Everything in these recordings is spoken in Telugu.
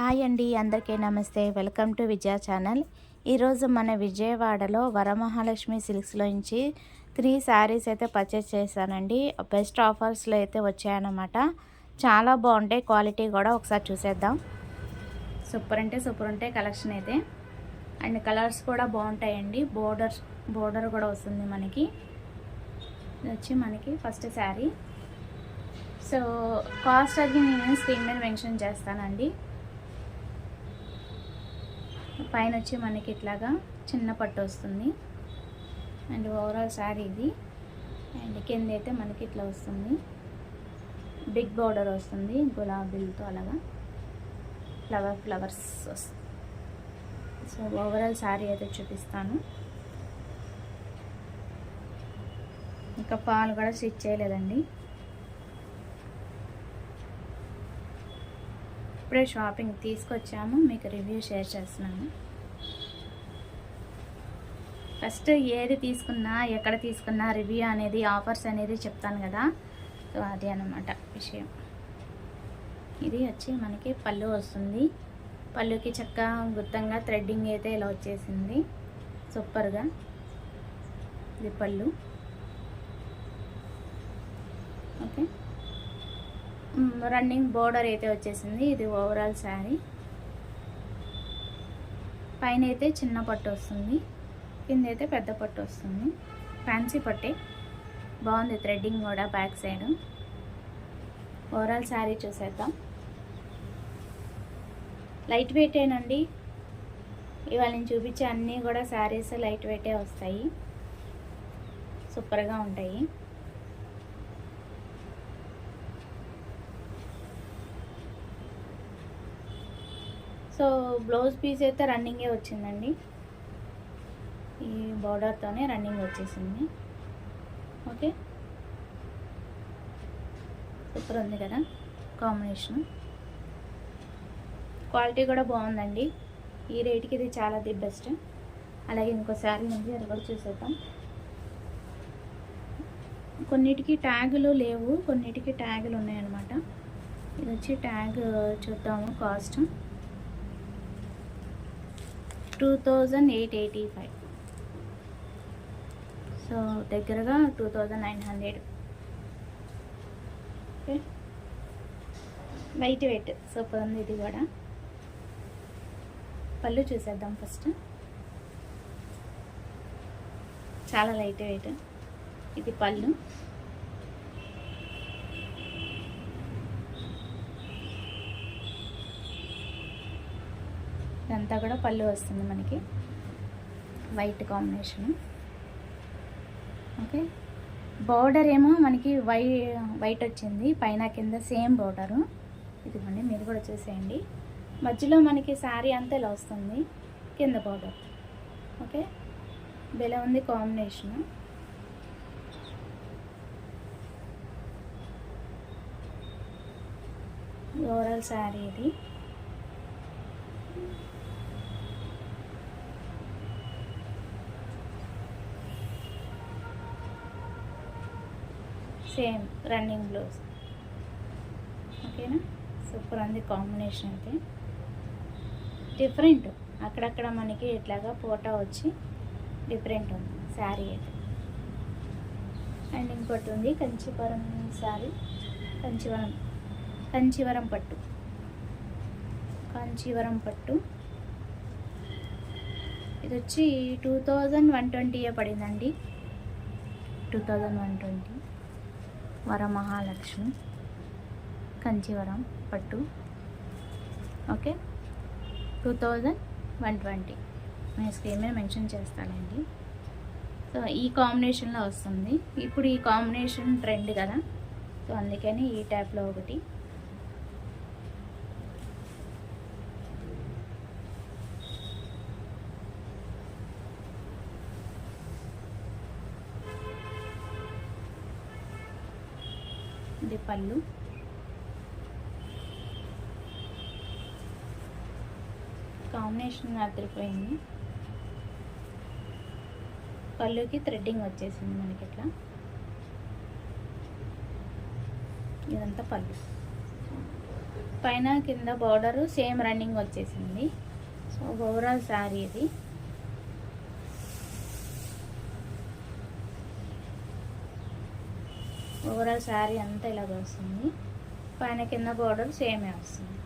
హాయ్ అండి అందరికీ నమస్తే. Welcome to Vijaya channel. ఈరోజు మన విజయవాడలో వరమహాలక్ష్మి సిల్క్స్లో నుంచి త్రీ శారీస్ అయితే పర్చేస్ చేశానండి. బెస్ట్ ఆఫర్స్లో అయితే వచ్చాయన్నమాట. చాలా బాగుంటాయి క్వాలిటీ కూడా ఒకసారి చూసేద్దాం. సూపర్ అంటే సూపర్ ఉంటాయి కలెక్షన్ అయితే. అండ్ కలర్స్ కూడా బాగుంటాయండి. బోర్డర్ బోర్డర్ కూడా వస్తుంది మనకి. వచ్చి మనకి ఫస్ట్ శారీ సో కాస్ట్ అది నేను స్క్రీన్ మీద మెన్షన్ చేస్తానండి. పైన వచ్చి మనకి ఇట్లాగా చిన్న పట్టు వస్తుంది. అండ్ ఓవరాల్ శారీ ఇది. అండ్ కింద అయితే మనకి ఇట్లా వస్తుంది. బిగ్ బార్డర్ వస్తుంది. గులాబీలతో అలాగా ఫ్లవర్ ఫ్లవర్స్ వస్తుంది సో ఓవరాల్ శారీ అయితే చూపిస్తాను. ఇంకా పాలు కూడా స్టిచ్ చేయలేదండి. ఇప్పుడే షాపింగ్ తీసుకొచ్చాము మీకు రివ్యూ షేర్ చేస్తున్నాను. ఫస్ట్ ఏది తీసుకున్నా ఎక్కడ తీసుకున్నా రివ్యూ అనేది ఆఫర్స్ అనేది చెప్తాను కదా. సో అది అన్నమాట విషయం. ఇది వచ్చి మనకి పళ్ళు వస్తుంది. పళ్ళుకి చక్కగా గుత్తంగా థ్రెడ్డింగ్ అయితే ఇలా వచ్చేసింది. సూపర్గా. ఇది పళ్ళు. ఓకే. రన్నింగ్ బోర్డర్ అయితే వచ్చేసింది. ఇది ఓవరాల్ శారీ పైన అయితే చిన్న పట్టు వస్తుంది. కింద అయితే పెద్ద పట్టు వస్తుంది. ఫ్యాన్సీ పట్టే. బాగుంది థ్రెడ్డింగ్ కూడా బ్యాక్ సైడ్ ఓవరాల్ శారీ చూసేద్దాం. లైట్ వెయిటేనండి ఇవాళ నేను చూపించే అన్నీ కూడా శారీస్ లైట్ వెయిటే వస్తాయి. సూపర్గా ఉంటాయి. సో బ్లౌజ్ పీస్ అయితే రన్నింగే వచ్చిందండి. ఈ బార్డర్తోనే రన్నింగ్ వచ్చేసింది. ఓకే? సూపర్ ఉంది కదా కాంబినేషన్. క్వాలిటీ కూడా బాగుందండి. ఈ రేట్కి ఇది చాలా ది బెస్ట్. అలాగే ఇంకో శారీ ఉంది అది కూడా చూసేద్దాం. కొన్నిటికి ట్యాగులు లేవు కొన్నిటికి ట్యాగులు ఉన్నాయన్నమాట. ఇది వచ్చి ట్యాగ్ చూద్దాము cost. Two thousand eight eighty five so దగ్గరగా two thousand nine hundred okay light weight super ఉంది ఇది కూడా. పళ్ళు చూసేద్దాం ఫస్ట్ చాలా లైట్ వెయిట్ ఇది పళ్ళు. ఇదంతా కూడా పళ్ళు వస్తుంది మనకి. వైట్ కాంబినేషన్ ఓకే బార్డర్ ఏమో మనకి వై వైట్ వచ్చింది. పైన కింద సేమ్ బోర్డరు ఇదిగోండి మీరు కూడా చూసేయండి. మధ్యలో మనకి శారీ అంతా ఇలా వస్తుంది. కింద బార్డర్ ఓకే బెల ఉంది కాంబినేషన్ ఓవరాల్ శారీ ఇది. Same running blouse. ఓకేనా? సూపర్ ఉంది కాంబినేషన్ అయితే. డిఫరెంట్. అక్కడక్కడ మనకి ఇట్లాగా ఫోటో వచ్చి డిఫరెంట్ ఉంది శారీ అయితే. అండ్ ఇంకోటి ఉంది కంచివరం శారీ. కంచివరం కంచివరం పట్టు. కాంచీవరం పట్టు. ఇది వచ్చి టూ థౌజండ్ వన్ ట్వంటీయే పడిందండి? Two thousand one twenty Varamahalakshmi Kanchivaram పట్టు. Okay? Two thousand one twenty నేను స్క్రీన్ మీద మెన్షన్ చేస్తానండి. సో ఈ కాంబినేషన్లో వస్తుంది. ఇప్పుడు ఈ కాంబినేషన్ ట్రెండ్ కదా. సో అందుకని ఈ టైప్లో ఒకటి ఇది పళ్ళు. కాంబినేషన్ అదిరిపోయింది. పళ్ళుకి థ్రెడ్డింగ్ వచ్చేసింది మనకి ఇట్లా ఇదంతా పళ్ళు. పైన కింద బార్డరు సేమ్ రన్నింగ్ వచ్చేసింది. సో ఓవరాల్ శారీ ఇది. ఓవరాల్ శారీ అంతా ఇలాగ వస్తుంది. పైన కింద బార్డర్ సేమే వస్తుంది.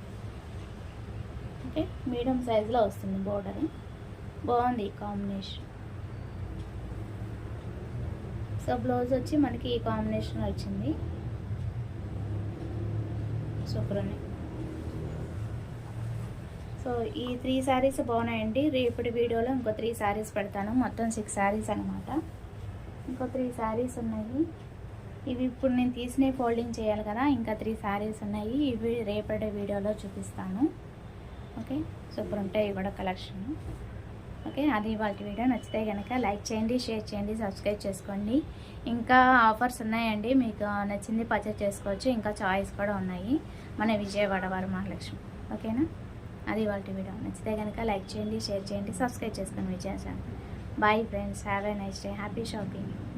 ఓకే? మీడియం సైజులో వస్తుంది బార్డర్. బాగుంది ఈ కాంబినేషన్. సో బ్లౌజ్ వచ్చి మనకి ఈ కాంబినేషన్ వచ్చింది. సూపర్ ఉన్నాయి సో ఈ త్రీ శారీస్ బాగున్నాయండి. రేపటి వీడియోలో ఇంకో త్రీ శారీస్ పెడతాను. మొత్తం సిక్స్ శారీస్ అనమాట ఇంకో త్రీ శారీస్ ఉన్నాయి. ఇవి ఇప్పుడు నేను తీసిన ఫోల్డింగ్ చేయాలి కదా. ఇంకా త్రీ శారీస్ ఉన్నాయి. ఇవి రేపటి వీడియోలో చూపిస్తాను. ఓకే? సూపర్ ఉంటాయి ఇవి కూడా కలెక్షన్. ఓకే? అది వాటి వీడియో. నచ్చితే కనుక లైక్ చేయండి షేర్ చేయండి సబ్స్క్రైబ్ చేసుకోండి. ఇంకా ఆఫర్స్ ఉన్నాయండి. మీకు నచ్చింది పర్చేస్ చేసుకోవచ్చు. ఇంకా చాయిస్ కూడా ఉన్నాయి. మన విజయవాడ వారు మహాలక్ష్మి. ఓకేనా? అది వాటి వీడియో. నచ్చితే కనుక లైక్ చేయండి షేర్ చేయండి సబ్స్క్రైబ్ చేసుకోండి Vijaya bye friends. Have a nice day. Happy shopping.